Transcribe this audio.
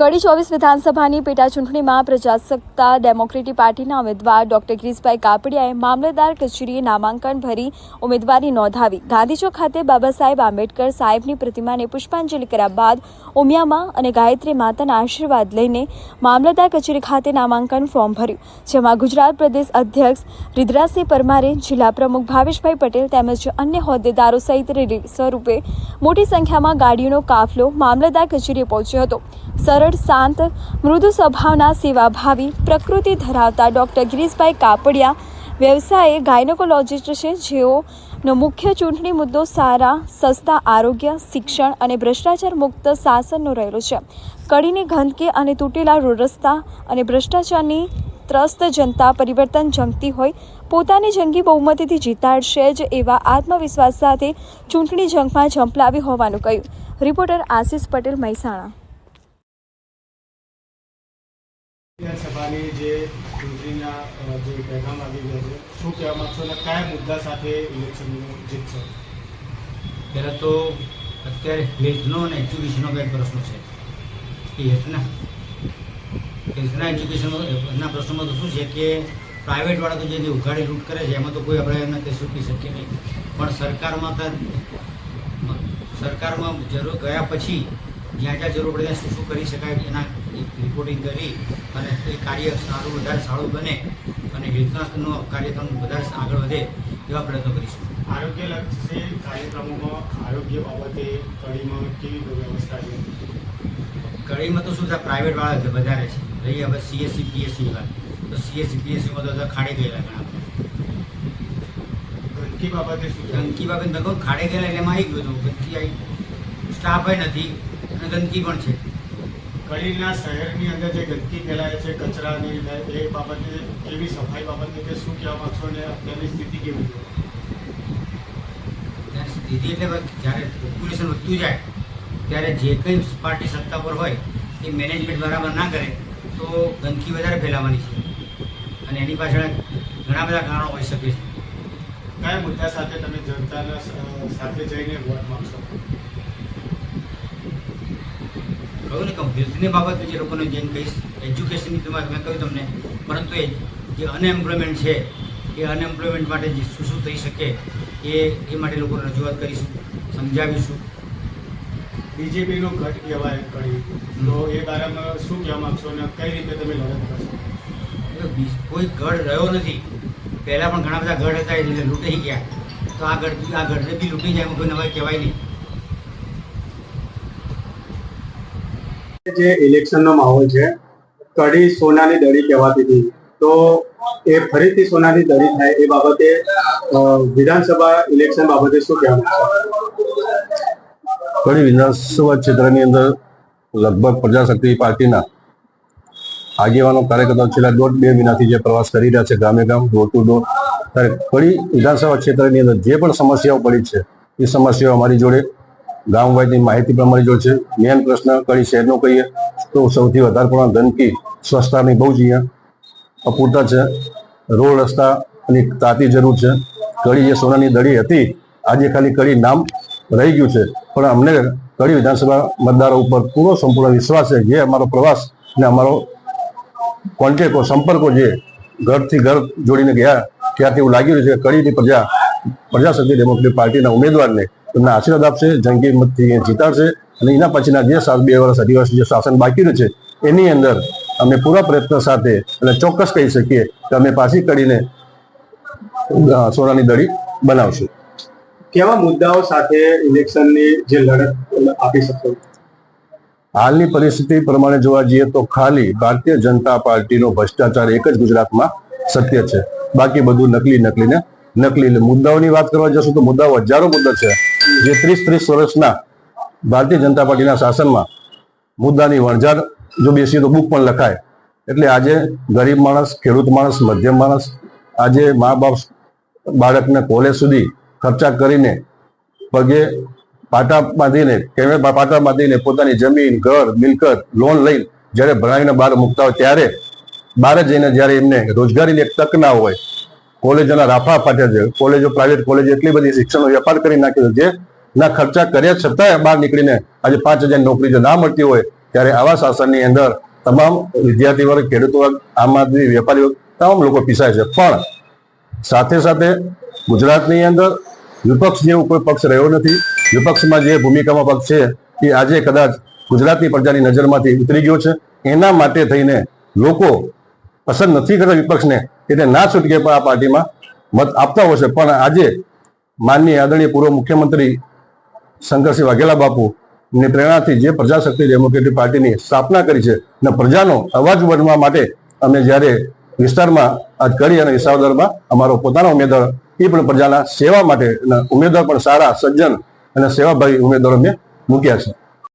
કડી ચોવીસ વિધાનસભાની પેટા ચૂંટણીમાં પ્રજાસત્તા, ડેમોક્રેટિક પાર્ટીના ઉમેદવાર ડોક્ટર ગિરીશભાઈ કાપડિયાએ મામલતદાર કચેરીએ નામાંકન ભરી ઉમેદવારી નોંધાવી. ગાંધીચોક ખાતે બાબા સાહેબ આંબેડકર સાહેબની પ્રતિમાને પુષ્પાંજલિ કર્યા બાદ ઉમિયામાં અને ગાયત્રી માતાના આશીર્વાદ લઈને મામલતદાર કચેરી ખાતે નામાંકન ફોર્મ ભર્યું. જેમાં ગુજરાત પ્રદેશ અધ્યક્ષ રિદ્રાસિંહ પરમારે જિલ્લા પ્રમુખ ભાવેશભાઈ પટેલ તેમજ અન્ય હોદ્દેદારો સહિત સ્વરૂપે મોટી સંખ્યામાં ગાડીઓનો કાફલો મામલતદાર કચેરીએ પહોંચ્યો હતો. સરળ શાંત મૃદુ સ્વભાવના સેવાભાવી પ્રકૃતિ ધરાવતા ડૉક્ટર ગિરીશભાઈ કાપડિયા વ્યવસાયે ગાયનોકોલોજીસ્ટ છે. જેઓનો મુખ્ય ચૂંટણી મુદ્દો સારા, સસ્તા આરોગ્ય, શિક્ષણ અને ભ્રષ્ટાચાર મુક્ત શાસનનો રહેલો છે. કડીની ગંદકી અને તૂટેલા રોડ રસ્તા અને ભ્રષ્ટાચારની ત્રસ્ત જનતા પરિવર્તન જંગતી હોય, પોતાની જંગી બહુમતીથી જીતાડશે જ એવા આત્મવિશ્વાસ સાથે ચૂંટણી જંગમાં ઝંપલાવી હોવાનું કહ્યું. રિપોર્ટર આશિષ પટેલ મહેસાણા. વિધાનસભાની જે ચૂંટણીના જે પહેગામ આવી ગયા છે, શું કહેવા માગશો અને કયા મુદ્દા સાથે ઇલેક્શનનું જીતશો? પહેલાં તો અત્યારે હેલ્થનો અને એજ્યુકેશનનો કંઈક પ્રશ્ન છે. એ હેલ્થના. હેલ્થના, એજ્યુકેશનના પ્રશ્નોમાં તો શું છે કે પ્રાઇવેટવાળા તો જે ઉઘાડી લૂંટ કરે છે, એમાં તો કોઈ આપણે એમને કંઈ શીખી શકીએ નહીં. પણ સરકારમાં તો સરકારમાં જરૂર ગયા પછી જ્યાં જ્યાં જરૂર પડે ત્યાં શું શું કરી શકાય એના રિપોર્ટિંગ કરી અને એ કાર્ય સારું વધારે સારું બને અને યોજનાનો કાર્યક્રમ વધારે આગળ વધે એવા પ્રયત્નો કરીશું. આરોગ્ય લક્ષી કાર્યક્રમોમાં આરોગ્ય બાબતે કડીમાં કેવી વ્યવસ્થા છે? કડીમાં તો શું થાય પ્રાઇવેટ વાળા છે વધારે છે. રહી હવે સીએસસી પીએસસી વાત તો સીએસસી પીએસસીમાં તો ખાડી ગયેલા ઘણા. ગંદકી બાબતે શું? ગંદકી બાબત ખાડે ગયેલા એટલે એમાં આવી ગયું હતું. ગંદકી આવી સ્ટાફ નથી અને ગંદકી પણ છે. કડીના શહેરની અંદર જે ગંદકી ફેલાય છે કચરાની એ બાબતે એવી સફાઈ બાબતે કે શું કહેવા માંગશો અને અત્યારની સ્થિતિ કેવી છે? સ્થિતિ એટલે જ્યારે પોપ્યુલેશન વધતું જાય ત્યારે જે કંઈ પાર્ટી સત્તા પર હોય એ મેનેજમેન્ટ બરાબર ના કરે તો ગંદકી વધારે ફેલાવાની છે. અને એની પાછળ ઘણા બધા કારણો હોઈ શકે છે. કયા મુદ્દા સાથે તમે જનતાના સાથે જઈને વોટ માંગશો? કહ્યું ને કે હેલ્થની બાબતે જે લોકોને જેમ કહીશ. એજ્યુકેશનની તમારે મેં કહ્યું તમને. પરંતુ એ જે અનએમ્પ્લોયમેન્ટ છે એ અનએમ્પ્લોયમેન્ટ માટે જે શું શું થઈ શકે એ એ માટે લોકોને રજૂઆત કરીશું સમજાવીશું. બીજેપીનો ગઢ કહેવાય કરી તો એ બારામાં શું કહેવા માગશો અને કઈ રીતે તમે લડત કરશો કોઈ ગઢ રહ્યો નથી. પહેલાં પણ ઘણા બધા ગઢ હતા એટલે લૂંટાઈ ગયા. તો આ ગઢ આ ગઢને બી લૂંટી જાય એમ કોઈ નવાઈ કહેવાય નહીં. જે ઇલેક્શનનો માહોલ છે કડી સોનાની દડી કહેવાતી હતી. તો એ ફરીથી સોનાની દડી થાય એ બાબતે વિધાનસભા ઇલેક્શન બાબતે શું કહેવા કડી વિધાનસભા ક્ષેત્રની અંદર લગભગ પ્રજાશક્તિ પાર્ટીના આગેવાનો, કાર્યકર્તાઓ છેલ્લા દોઢ બે મહિનાથી જે પ્રવાસ કરી રહ્યા છે ગામે ગામ ડોર ટુ ડોર ત્યારે કડી વિધાનસભા ક્ષેત્રની અંદર જે પણ સમસ્યાઓ પડી છે, એ સમસ્યાઓ અમારી જોડે ગામ વાઇઝની માહિતી પણ જો છે મેન પ્રશ્ન કડી શહેરનો કહીએ, તો સૌથી વધારે પ્રમાણ ગંદકી સ્વચ્છતાની બહુ જ અહીંયા અપૂરતા છે. રોડ રસ્તા અને તાતી જરૂર છે. કડી જે સોનાની દડી હતી, આજે ખાલી કડી નામ રહી ગયું છે. પણ અમને કડી વિધાનસભા મતદારો ઉપર પૂરો સંપૂર્ણ વિશ્વાસ છે. જે અમારો પ્રવાસ અને અમારો કોન્ટેકો સંપર્કો જે ઘરથી ઘર જોડીને ગયા ત્યારથી એવું લાગી રહ્યું છે કે કડીની પ્રજા પ્રજાશક્તિ ડેમોક્રેટિક પાર્ટીના ઉમેદવારને તમને આશીર્વાદ આપશે જંગી મતથી જીતાડશે અને એના પછીના જે સાત બે વર્ષ અઢી વર્ષ જે શાસન બાકી રહ્યું છે એની અંદર અમે પૂરા પ્રયત્ન સાથે અને ચોક્કસ કહી શકીએ કે અમે પાછી કરીને સોનાની દડી બનાવશું. કેવા મુદ્દાઓ સાથે ઇલેક્શનની જે લડત આપી શકશો હાલની પરિસ્થિતિ પ્રમાણે જોવા જઈએ તો ખાલી ભારતીય જનતા પાર્ટીનો ભ્રષ્ટાચાર એક જ ગુજરાતમાં સત્ય છે. બાકી બધું નકલી નકલી ને નકલી મુદ્દાઓની વાત કરવા જશું તો મુદ્દાઓ હજારો મુદ્દા છે. જે ત્રીસ ત્રીસ વર્ષના ભારતીય જનતા પાર્ટીના શાસનમાં મુદ્દાની વણઝાર જો બેસીએ તો બુક પણ લખાય. એટલે આજે ગરીબ માણસ, ખેડૂત માણસ, મધ્યમ માણસ આજે મા બાપ બાળકને કોલેજ સુધી ખર્ચા કરીને પગે પાટા બાંધીને, કેમે પાટા બાંધીને પોતાની જમીન, ઘર, મિલકત, લોન લઈ જ્યારે ભણાવીને બહાર મૂકતા હોય ત્યારે બહાર જઈને જ્યારે એમને રોજગારીની એક તક ના હોય કોલેજોના રાફા ફાટ્યા છે. કોલેજો પ્રાઇવેટ કોલેજ એટલી બધી શિક્ષણનો વેપાર કરી નાખ્યો છે ના ખર્ચા કર્યા છતાંય બહાર નીકળીને આજે પાંચ હજાર નોકરી જો ના મળતી હોય, ત્યારે આવા શાસનની અંદર તમામ વિદ્યાર્થી વર્ગ ખેડૂત વર્ગ આમ આદમી વેપારી વર્ગ તમામ લોકો પીસાય છે. પણ સાથે સાથે ગુજરાતની અંદર વિપક્ષ જેવું કોઈ પક્ષ રહ્યો નથી. વિપક્ષમાં જે ભૂમિકામાં પક્ષ છે એ આજે કદાચ ગુજરાતની પ્રજાની નજરમાંથી ઉતરી ગયો છે. એના માટે થઈને લોકો પસંદ નથી કરતા વિપક્ષને. એટલે ના છૂટકે પણ આ પાર્ટીમાં મત આપતા હોય છે. પણ આજે માનનીય આદરણીય પૂર્વ મુખ્યમંત્રી શંકરસિંહ વાઘેલા બાપુ ની પ્રેરણાથી જે પ્રજાશક્તિ ડેમોક્રેટિક પાર્ટીની સ્થાપના કરી છે અને પ્રજાનો અવાજ બનવા માટે અમે જ્યારે વિસ્તારમાં આજ કરી અને વિસાવદરમાં અમારો પોતાનો ઉમેદવાર, એ પણ પ્રજાના સેવા માટે ઉમેદવાર પણ સારા સજ્જન અને સેવાભાવી ઉમેદવારો મેં મૂક્યા છે.